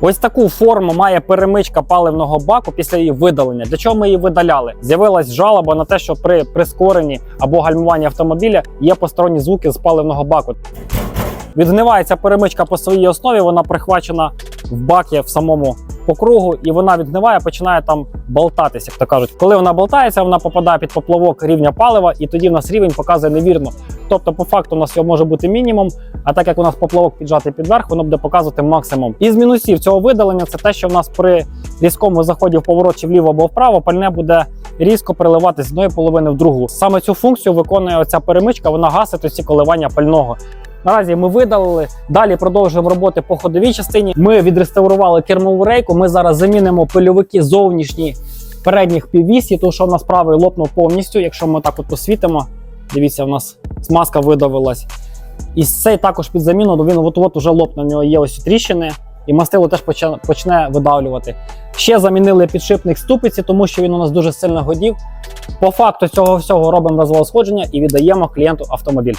Ось таку форму має перемичка паливного баку після її видалення. Для чого ми її видаляли? З'явилась жалоба на те, що при прискоренні або гальмуванні автомобіля є посторонні звуки з паливного баку. Відгнивається перемичка по своїй основі, вона прихвачена в бакі в самому по кругу, і вона відгниває, починає там болтатися, як то кажуть. Коли вона болтається, вона попадає під поплавок рівня палива, і тоді в нас рівень показує невірно. Тобто, по факту, у нас його може бути мінімум, а так як у нас поплавок піджатий підверх, воно буде показувати максимум. Із мінусів цього видалення це те, що в нас при різкому заході в поворот чи вліво або вправо пальне буде різко переливати з одної половини в другу. Саме цю функцію виконує оця перемичка, вона гасить усі коливання пального. Наразі ми видалили. Далі продовжуємо роботи по ходовій частині. Ми відреставрували кермову рейку. Ми зараз замінимо пильовики зовнішні передніх піввісі, тому що в нас правий лопнув повністю. Якщо ми так от посвітимо, дивіться, в нас смазка видавилась. І цей також під заміну, він от-от вже лопне, в нього є ось тріщини, і мастило теж почне видавлювати. Ще замінили підшипник ступиці, тому що він у нас дуже сильно годів. По факту цього всього робимо розвал сходження і віддаємо клієнту автомобіль.